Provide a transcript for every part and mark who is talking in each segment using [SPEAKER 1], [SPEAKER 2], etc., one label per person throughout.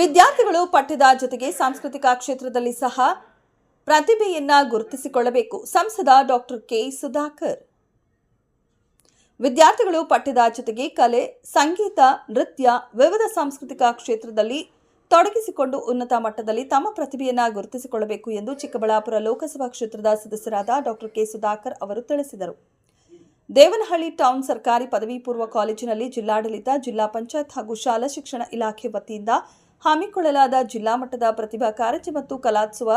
[SPEAKER 1] ವಿದ್ಯಾರ್ಥಿಗಳು ಪಠ್ಯದ ಜೊತೆಗೆ ಸಾಂಸ್ಕೃತಿಕ ಕ್ಷೇತ್ರದಲ್ಲಿ ಸಹ ಪ್ರತಿಭೆಯನ್ನ ಗುರುತಿಸಿಕೊಳ್ಳಬೇಕು. ಸಂಸದ ಡಾಕ್ಟರ್ ಕೆ ಸುಧಾಕರ್. ವಿದ್ಯಾರ್ಥಿಗಳು ಪಠ್ಯದ ಜೊತೆಗೆ ಕಲೆ, ಸಂಗೀತ, ನೃತ್ಯ ವಿವಿಧ ಸಾಂಸ್ಕೃತಿಕ ಕ್ಷೇತ್ರದಲ್ಲಿ ತೊಡಗಿಸಿಕೊಂಡು ಉನ್ನತ ಮಟ್ಟದಲ್ಲಿ ತಮ್ಮ ಪ್ರತಿಭೆಯನ್ನ ಗುರುತಿಸಿಕೊಳ್ಳಬೇಕು ಎಂದು ಚಿಕ್ಕಬಳ್ಳಾಪುರ ಲೋಕಸಭಾ ಕ್ಷೇತ್ರದ ಸದಸ್ಯರಾದ ಡಾಕ್ಟರ್ ಕೆ ಸುಧಾಕರ್ ಅವರು ತಿಳಿಸಿದರು. ದೇವನಹಳ್ಳಿ ಟೌನ್ ಸರ್ಕಾರಿ ಪದವಿ ಪೂರ್ವ ಕಾಲೇಜಿನಲ್ಲಿ ಜಿಲ್ಲಾಡಳಿತ, ಜಿಲ್ಲಾ ಪಂಚಾಯತ್ ಹಾಗೂ ಶಾಲಾ ಶಿಕ್ಷಣ ಇಲಾಖೆ ವತಿಯಿಂದ ಹಮ್ಮಿಕೊಳ್ಳಲಾದ ಜಿಲ್ಲಾ ಮಟ್ಟದ ಪ್ರತಿಭಾ ಕಾರಂಜಿ ಮತ್ತು ಕಲಾತ್ಸವ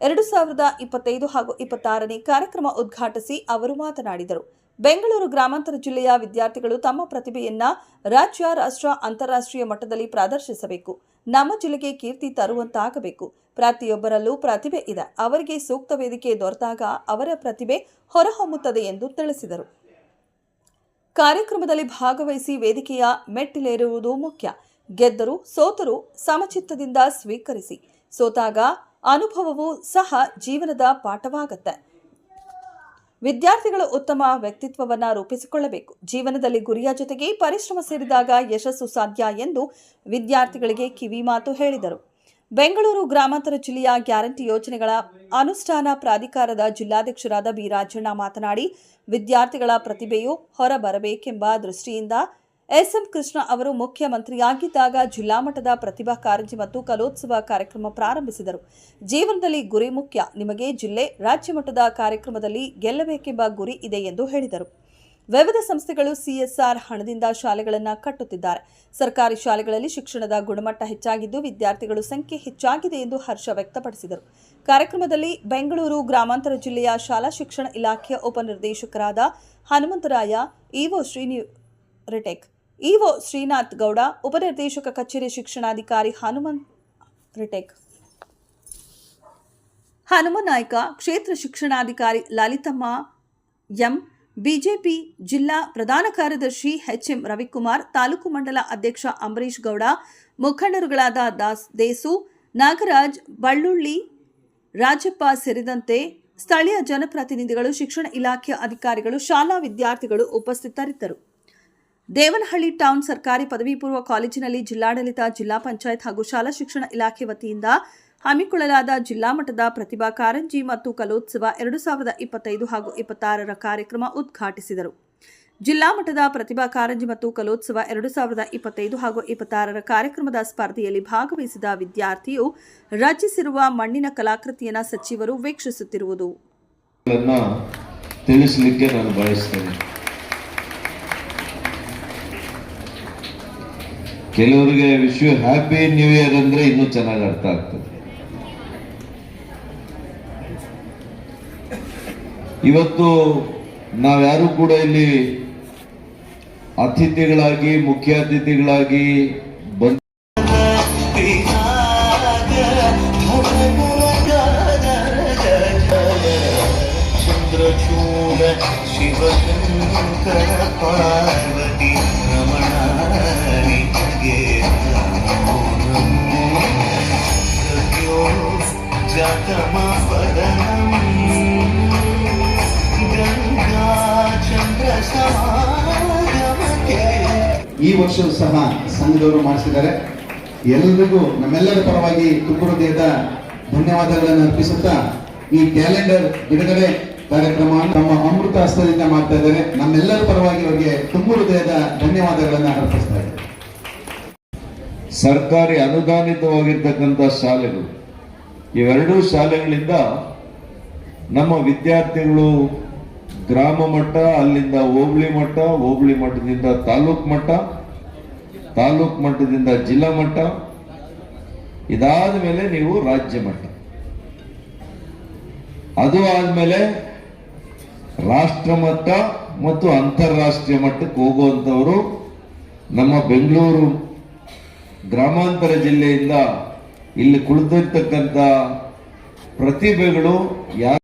[SPEAKER 1] ಎರಡು ಸಾವಿರದ ಇಪ್ಪತ್ತೈದು ಹಾಗೂ ಇಪ್ಪತ್ತಾರನೇ ಕಾರ್ಯಕ್ರಮ ಉದ್ಘಾಟಿಸಿ ಅವರು ಮಾತನಾಡಿದರು. ಬೆಂಗಳೂರು ಗ್ರಾಮಾಂತರ ಜಿಲ್ಲೆಯ ವಿದ್ಯಾರ್ಥಿಗಳು ತಮ್ಮ ಪ್ರತಿಭೆಯನ್ನ ರಾಜ್ಯ, ರಾಷ್ಟ್ರ, ಅಂತಾರಾಷ್ಟ್ರೀಯ ಮಟ್ಟದಲ್ಲಿ ಪ್ರದರ್ಶಿಸಬೇಕು. ನಮ್ಮ ಜಿಲ್ಲೆಗೆ ಕೀರ್ತಿ ತರುವಂತಾಗಬೇಕು. ಪ್ರತಿಯೊಬ್ಬರಲ್ಲೂ ಪ್ರತಿಭೆ ಇದೆ. ಅವರಿಗೆ ಸೂಕ್ತ ವೇದಿಕೆ ದೊರೆತಾಗ ಅವರ ಪ್ರತಿಭೆ ಹೊರಹೊಮ್ಮುತ್ತದೆ ಎಂದು ತಿಳಿಸಿದರು. ಕಾರ್ಯಕ್ರಮದಲ್ಲಿ ಭಾಗವಹಿಸಿ ವೇದಿಕೆಯ ಮೆಟ್ಟಿಲೇರುವುದು ಮುಖ್ಯ. ಗೆದ್ದರು, ಸೋತರು ಸಮಚಿತ್ತದಿಂದ ಸ್ವೀಕರಿಸಿ, ಸೋತಾಗ ಅನುಭವವು ಸಹ ಜೀವನದ ಪಾಠವಾಗತ್ತೆ. ವಿದ್ಯಾರ್ಥಿಗಳು ಉತ್ತಮ ವ್ಯಕ್ತಿತ್ವವನ್ನ ರೂಪಿಸಿಕೊಳ್ಳಬೇಕು. ಜೀವನದಲ್ಲಿ ಗುರಿಯ ಜೊತೆಗೆ ಪರಿಶ್ರಮ ಸೇರಿದಾಗ ಯಶಸ್ಸು ಸಾಧ್ಯ ಎಂದು ವಿದ್ಯಾರ್ಥಿಗಳಿಗೆ ಕಿವಿ ಮಾತು ಹೇಳಿದರು. ಬೆಂಗಳೂರು ಗ್ರಾಮಾಂತರ ಜಿಲ್ಲೆಯ ಗ್ಯಾರಂಟಿ ಯೋಜನೆಗಳ ಅನುಷ್ಠಾನ ಪ್ರಾಧಿಕಾರದ ಜಿಲ್ಲಾಧ್ಯಕ್ಷರಾದ ಬಿರಾಜಣ್ಣ ಮಾತನಾಡಿ, ವಿದ್ಯಾರ್ಥಿಗಳ ಪ್ರತಿಭೆಯು ಹೊರಬರಬೇಕೆಂಬ ದೃಷ್ಟಿಯಿಂದ ಎಸ್ಎಂ ಕೃಷ್ಣ ಅವರು ಮುಖ್ಯಮಂತ್ರಿಯಾಗಿದ್ದಾಗ ಜಿಲ್ಲಾ ಮಟ್ಟದ ಪ್ರತಿಭಾ ಕಾರಂಜಿ ಮತ್ತು ಕಲೋತ್ಸವ ಕಾರ್ಯಕ್ರಮ ಪ್ರಾರಂಭಿಸಿದರು. ಜೀವನದಲ್ಲಿ ಗುರಿ ಮುಖ್ಯ. ನಿಮಗೆ ಜಿಲ್ಲೆ, ರಾಜ್ಯ ಮಟ್ಟದ ಕಾರ್ಯಕ್ರಮದಲ್ಲಿ ಗೆಲ್ಲಬೇಕೆಂಬ ಗುರಿ ಇದೆ ಎಂದು ಹೇಳಿದರು. ವಿವಿಧ ಸಂಸ್ಥೆಗಳು ಸಿಎಸ್ಆರ್ ಹಣದಿಂದ ಶಾಲೆಗಳನ್ನು ಕಟ್ಟುತ್ತಿದ್ದಾರೆ. ಸರ್ಕಾರಿ ಶಾಲೆಗಳಲ್ಲಿ ಶಿಕ್ಷಣದ ಗುಣಮಟ್ಟ ಹೆಚ್ಚಾಗಿದ್ದು ವಿದ್ಯಾರ್ಥಿಗಳು ಸಂಖ್ಯೆ ಹೆಚ್ಚಾಗಿದೆ ಎಂದು ಹರ್ಷ ವ್ಯಕ್ತಪಡಿಸಿದರು. ಕಾರ್ಯಕ್ರಮದಲ್ಲಿ ಬೆಂಗಳೂರು ಗ್ರಾಮಾಂತರ ಜಿಲ್ಲೆಯ ಶಾಲಾ ಶಿಕ್ಷಣ ಇಲಾಖೆಯ ಉಪನಿರ್ದೇಶಕರಾದ ಹನುಮಂತರಾಯ, ಇಒ ಶ್ರೀನಿ ರಿಟೆಕ್ ಇಒ ಶ್ರೀನಾಥ್ ಗೌಡ ಉಪನಿರ್ದೇಶಕ ಕಚೇರಿ ಶಿಕ್ಷಣಾಧಿಕಾರಿ ಹನುಮಂತ್ ರಿಟೆಕ್. ಹನುಮನಾಯ್ಕ ಕ್ಷೇತ್ರ ಶಿಕ್ಷಣಾಧಿಕಾರಿ ಲಲಿತಮ್ಮ, ಎಂ, ಬಿಜೆಪಿ ಜಿಲ್ಲಾ ಪ್ರಧಾನ ಕಾರ್ಯದರ್ಶಿ ಎಚ್ಎಂ ರವಿಕುಮಾರ್, ತಾಲೂಕು ಮಂಡಲ ಅಧ್ಯಕ್ಷ ಅಂಬರೀಶ್ ಗೌಡ, ಮುಖಂಡರುಗಳಾದ ದಾಸ್ ದೇಸು, ನಾಗರಾಜ್, ಬಳ್ಳುಳ್ಳಿ, ರಾಜಪ್ಪ ಸೇರಿದಂತೆ ಸ್ಥಳೀಯ ಜನಪ್ರತಿನಿಧಿಗಳು, ಶಿಕ್ಷಣ ಇಲಾಖೆಯ ಅಧಿಕಾರಿಗಳು, ಶಾಲಾ ವಿದ್ಯಾರ್ಥಿಗಳು ಉಪಸ್ಥಿತರಿದ್ದರು. ದೇವನಹಳ್ಳಿ ಟೌನ್ ಸರ್ಕಾರಿ ಪದವಿ ಪೂರ್ವ ಕಾಲೇಜಿನಲ್ಲಿ ಜಿಲ್ಲಾಡಳಿತ, ಜಿಲ್ಲಾ ಪಂಚಾಯತ್ ಹಾಗೂ ಶಾಲಾ ಶಿಕ್ಷಣ ಇಲಾಖೆ ವತಿಯಿಂದ ಹಮ್ಮಿಕೊಳ್ಳಲಾದ ಜಿಲ್ಲಾ ಮಟ್ಟದ ಪ್ರತಿಭಾ ಕಾರಂಜಿ ಮತ್ತು ಕಲೋತ್ಸವ ಎರಡು ಸಾವಿರದ ಇಪ್ಪತ್ತೈದು ಹಾಗೂ ಇಪ್ಪತ್ತಾರರ ಕಾರ್ಯಕ್ರಮ ಉದ್ಘಾಟಿಸಿದರು. ಜಿಲ್ಲಾ ಮಟ್ಟದ ಪ್ರತಿಭಾ ಕಾರಂಜಿ ಮತ್ತು ಕಲೋತ್ಸವ ಎರಡು ಸಾವಿರದ ಇಪ್ಪತ್ತೈದು ಹಾಗೂ ಇಪ್ಪತ್ತಾರರ ಕಾರ್ಯಕ್ರಮದ ಸ್ಪರ್ಧೆಯಲ್ಲಿ ಭಾಗವಹಿಸಿದ ವಿದ್ಯಾರ್ಥಿಯು ರಚಿಸಿರುವ ಮಣ್ಣಿನ ಕಲಾಕೃತಿಯನ್ನು ಸಚಿವರು ವೀಕ್ಷಿಸುತ್ತಿರುವುದು.
[SPEAKER 2] ತಿಳಿಸಲಿಕ್ಕೆ ನಾನು ಬಯಸ್ತೇನೆ. ಕೆಲವರಿಗೆ ವಿಶ್ವ ಹ್ಯಾಪಿ ನ್ಯೂ ಇಯರ್ ಅಂದ್ರೆ ಇನ್ನೂ ಚೆನ್ನಾಗಿ ಅರ್ಥ ಆಗ್ತದೆ. ಇವತ್ತು ನಾವ್ಯಾರು ಕೂಡ ಇಲ್ಲಿ ಅತಿಥಿಗಳಾಗಿ, ಮುಖ್ಯ ಅತಿಥಿಗಳಾಗಿ ಬಂದ
[SPEAKER 3] ಶಿವಶಂಕರ ಪಾರ್ವತಿ ರಮಣಾರಿ
[SPEAKER 4] ಈ ವರ್ಷವೂ ಸಹ ಸಂಘದವರು ಮಾಡಿಸಿದ್ದಾರೆ. ಎಲ್ಲರಿಗೂ ನಮ್ಮೆಲ್ಲರ ಪರವಾಗಿ ದೇಹದ ಧನ್ಯವಾದಗಳನ್ನು ಅರ್ಪಿಸುತ್ತಾ ಈ ಕ್ಯಾಲೆಂಡರ್ ಬಿಡುಗಡೆ ಕಾರ್ಯಕ್ರಮ ನಮ್ಮ ಅಮೃತ ಹಸ್ತದಿಂದ ಮಾಡ್ತಾ ಇದ್ದಾರೆ. ನಮ್ಮೆಲ್ಲರ ಪರವಾಗಿ ಅವರಿಗೆ ತುಂಬ ಹೃದಯದ ಧನ್ಯವಾದಗಳನ್ನು ಅರ್ಪಿಸ್ತಾ ಇದ್ದಾರೆ
[SPEAKER 2] ಸರ್ಕಾರಿ ಅನುದಾನಿತವಾಗಿರ್ತಕ್ಕಂಥ ಶಾಲೆಗಳು ಇವೆರಡೂ ಶಾಲೆಗಳಿಂದ ನಮ್ಮ ವಿದ್ಯಾರ್ಥಿಗಳು ಗ್ರಾಮ ಮಟ್ಟ, ಅಲ್ಲಿಂದ ಹೋಬಳಿ ಮಟ್ಟ, ಹೋಬಳಿ ಮಟ್ಟದಿಂದ ತಾಲೂಕ್ ಮಟ್ಟ, ತಾಲೂಕ್ ಮಟ್ಟದಿಂದ ಜಿಲ್ಲಾ ಮಟ್ಟ, ಇದಾದ ಮೇಲೆ ನೀವು ರಾಜ್ಯ ಮಟ್ಟ. ಅದು ಆದ್ಮೇಲೆ ರಾಷ್ಟ್ರ ಮಟ್ಟ ಮತ್ತು ಅಂತಾರಾಷ್ಟ್ರೀಯ ಮಟ್ಟಕ್ಕೆ ಹೋಗುವಂಥವರು ನಮ್ಮ ಬೆಂಗಳೂರು ಗ್ರಾಮಾಂತರ ಜಿಲ್ಲೆಯಿಂದ ಇಲ್ಲಿ ಕುಳಿತಿರ್ತಕ್ಕಂಥ ಪ್ರತಿಭೆಗಳು ಯಾರು?